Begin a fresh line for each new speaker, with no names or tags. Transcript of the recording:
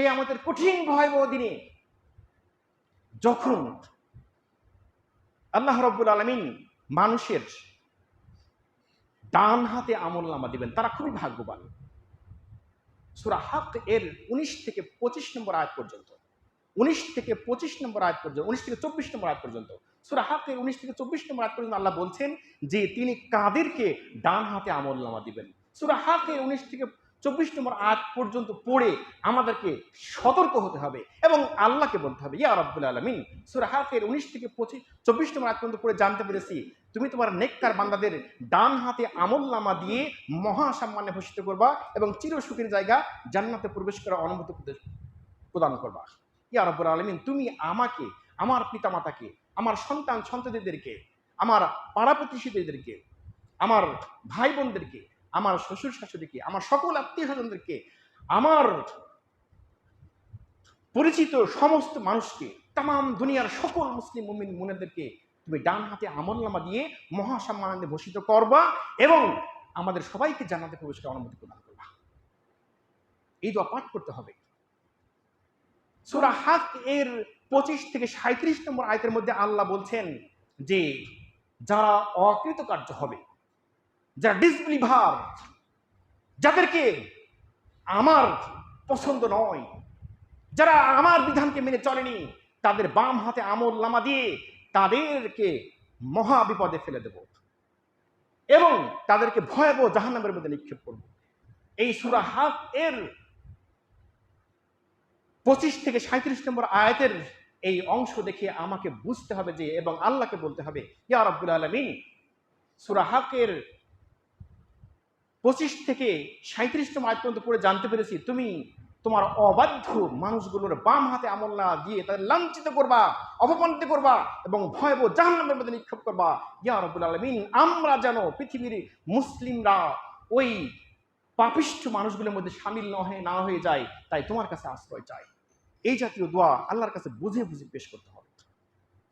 কে আমাদের কঠিন ভয়াবহ দিনে যখন আল্লাহ রব্বুল আলমিন মানুষের ডান হাতে আমল নামা দিবেন, তারা খুবই ভাগ্যবান। সুরা হাক এর উনিশ থেকে পঁচিশ নম্বর আয় পর্যন্ত, উনিশ থেকে পঁচিশ নম্বর আয় পর্যন্ত, উনিশ থেকে চব্বিশ নম্বর আয়াত পর্যন্ত, সুরা হাক এর উনিশ থেকে চব্বিশ নম্বর আয়াত পর্যন্ত আল্লাহ বলছেন যে, তিনি কাদেরকে ডান হাতে আমল নামা দিবেন। সুরা হাক এর উনিশ থেকে চব্বিশ নম্বর আয়াত পর্যন্ত পড়ে আমাদেরকে সতর্ক হতে হবে এবং আল্লাহকে বলতে হবে, ইয়া রব্বুল আলমিন। সুরা হাকের উনিশ থেকে পঁচিশ, চব্বিশ নম্বর আয়াত পর্যন্ত পড়ে জানতে পেরেছি। তুমি তোমার নেককার বান্দাদের ডান হাতে আমল নামা দিয়ে মহা সম্মানে ভূষিত করবা এবং চিরসুখের জায়গা জান্নাতে প্রবেশ করার অনুমতি প্রদান করবা। ইয়া রব্বুল আলমিন, তুমি আমাকে, আমার পিতামাতাকে, আমার সন্তান সন্ততিদেরকে আমার পাড়া প্রতিবেশীদেরকে আমার ভাই বোনদেরকে আমার শ্বশুর শাশুড়িকে, আমার সকল আত্মীয় স্বজনদেরকে, আমার পরিচিত সমস্ত মানুষকে তাম দুনিয়ার সকল মুসলিম মুমিন মুনেদেরকে তুমি ডান হাতে আমলনামা দিয়ে মহাসম্মানান্তে ভূষিত করবা এবং আমাদের সবাইকে জানাতে প্রবেশ করার অনুমতি প্রদান করবা। এই দোয়া পাঠ করতে হবে। সুরা এর পঁচিশ থেকে সাঁত্রিশ নম্বর আয়তের মধ্যে আল্লাহ বলছেন যে, যারা অকৃতকার্য হবে যারা ডিসবিলিভার যাদেরকে আমার পছন্দ নয়, যারা আমার বিধানকে মেনে চলেনি, তাদের বাম হাতে আমল লামা দিয়ে তাদেরকে মহা বিপদে ফেলে দেব এবং তাদেরকে ভয়াবহ জাহান্নামের মধ্যে নিক্ষেপ করব। এই সুরা হাত এর পঁচিশ থেকে সাঁত্রিশ নম্বর আয়াতের এই অংশ দেখে আমাকে বুঝতে হবে যে এবং আল্লাহকে বলতে হবে, ইয়া রব্বুল আলমিন, সুরা হাকের পঁচিশ থেকে সাঁত্রিশ নম্বর আয়াত পর্যন্ত পড়ে জানতে পেরেছি, তুমি তোমার অবাধ্য মানুষগুলোর বাম হাতে আমল না দিয়ে তাদের লাঞ্ছিত করবা, অপমানিত করবা এবং ভয়াবহ জাহান্নামের মধ্যে নিক্ষেপ করবা। ইয়া রব্বুল আলমিন, আমরা যেন পৃথিবীর মুসলিমরা ওই পাপিষ্ঠ মানুষগুলোর মধ্যে সামিল না হয়ে না হয়ে যায় তাই তোমার কাছে আশ্রয় চাই। এই জাতীয় দোয়া আল্লাহর কাছে বুঝে বুঝে পেশ করতে হবে।